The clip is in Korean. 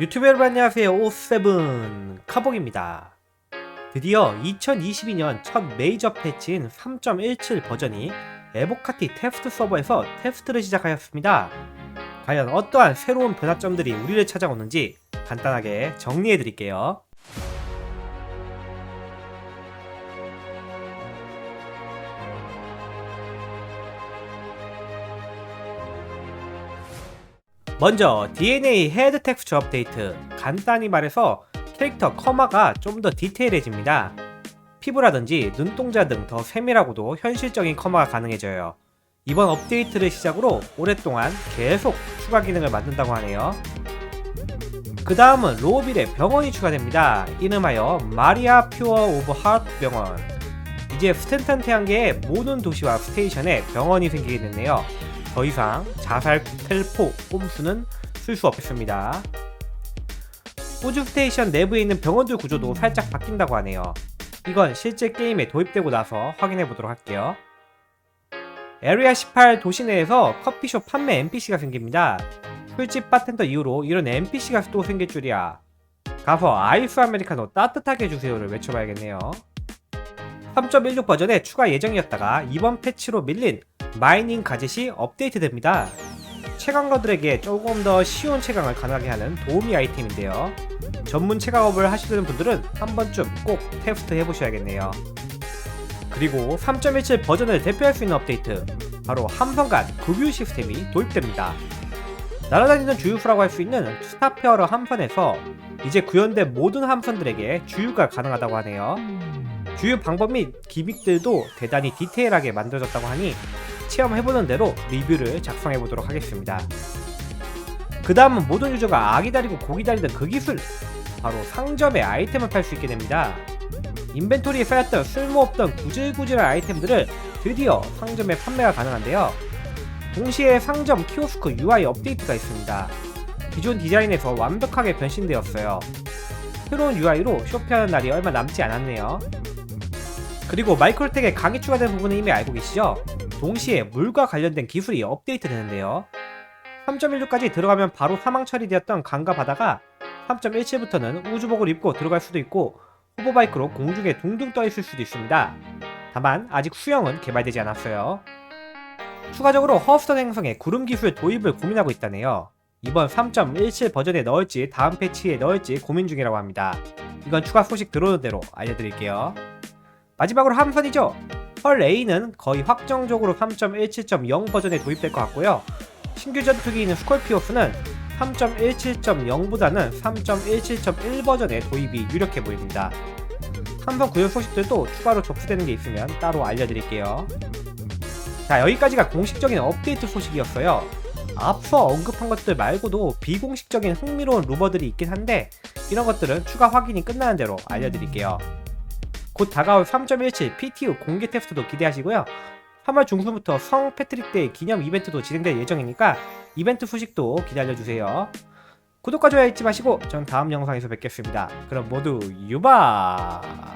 유튜브 여러분 안녕하세요. 오세븐 카복입니다. 드디어 2022년 첫 메이저 패치인 3.17 버전이 에보카티 테스트 서버에서 테스트를 시작하였습니다. 과연 어떠한 새로운 변화점들이 우리를 찾아오는지 간단하게 정리해 드릴게요 먼저 DNA 헤드 텍스처 업데이트. 간단히 말해서 캐릭터 커마가 좀 더 디테일해집니다. 피부라든지 눈동자 등 더 세밀하고도 현실적인 커마가 가능해져요. 이번 업데이트를 시작으로 오랫동안 계속 추가 기능을 만든다고 하네요. 그 다음은 로빌의 병원이 추가됩니다. 이름하여 마리아 퓨어 오브 하트 병원. 이제 스탠턴 태양계의 모든 도시와 스테이션에 병원이 생기게 됐네요 더 이상 자살, 텔포, 꼼수는 쓸 수 없습니다. 우주 스테이션 내부에 있는 병원들 구조도 살짝 바뀐다고 하네요. 이건 실제 게임에 도입되고 나서 확인해 보도록 할게요. 에리아 18 도시 내에서 커피숍 판매 NPC가 생깁니다. 술집 바텐더 이후로 이런 NPC가 또 생길 줄이야. 가서 아이스 아메리카노 따뜻하게 해주세요를 외쳐봐야겠네요. 3.16 버전에 추가 예정이었다가 이번 패치로 밀린 마이닝 가젯이 업데이트됩니다. 채광러들에게 조금 더 쉬운 채광을 가능하게 하는 도우미 아이템인데요. 전문 채광업을 하시는 분들은 한 번쯤 꼭 테스트 해보셔야겠네요. 그리고 3.17 버전을 대표할 수 있는 업데이트, 바로 함선간 급유 시스템이 도입됩니다. 날아다니는 주유소라고 할 수 있는 스타페어러 함선에서 이제 구현된 모든 함선들에게 주유가 가능하다고 하네요. 주유 방법 및 기믹들도 대단히 디테일하게 만들어졌다고 하니 체험해보는 대로 리뷰를 작성해보도록 하겠습니다. 그 다음은 모든 유저가 아기 다리고 고기 다리던 그 기술! 바로 상점에 아이템을 팔 수 있게 됩니다. 인벤토리에 쌓였던 쓸모없던 구질구질한 아이템들을 드디어 상점에 판매가 가능한데요. 동시에 상점 키오스크 UI 업데이트가 있습니다. 기존 디자인에서 완벽하게 변신되었어요. 새로운 UI로 쇼핑하는 날이 얼마 남지 않았네요. 그리고 마이크로텍에 강이 추가된 부분은 이미 알고 계시죠? 동시에 물과 관련된 기술이 업데이트 되는데요. 3.16까지 들어가면 바로 사망 처리되었던 강과 바다가 3.17부터는 우주복을 입고 들어갈 수도 있고 호버바이크로 공중에 둥둥 떠 있을 수도 있습니다. 다만 아직 수영은 개발되지 않았어요. 추가적으로 허스턴 행성에 구름 기술 도입을 고민하고 있다네요. 이번 3.17 버전에 넣을지 다음 패치에 넣을지 고민 중이라고 합니다. 이건 추가 소식 들어오는 대로 알려드릴게요. 마지막으로 함선이죠. 헐 A는 거의 확정적으로 3.17.0 버전에 도입될 것 같고요. 신규 전투기인 스콜피오스는 3.17.0보다는 3.17.1 버전의 도입이 유력해 보입니다. 함선 구현 소식들도 추가로 접수되는 게 있으면 따로 알려드릴게요. 자 여기까지가 공식적인 업데이트 소식이었어요. 앞서 언급한 것들 말고도 비공식적인 흥미로운 루머들이 있긴 한데 이런 것들은 추가 확인이 끝나는 대로 알려드릴게요. 곧 다가올 3.17 PTU 공개 테스트도 기대하시고요. 3월 중순부터 성 패트릭 데이 기념 이벤트도 진행될 예정이니까 이벤트 소식도 기다려 주세요. 구독과 좋아요 잊지 마시고 전 다음 영상에서 뵙겠습니다. 그럼 모두 유바!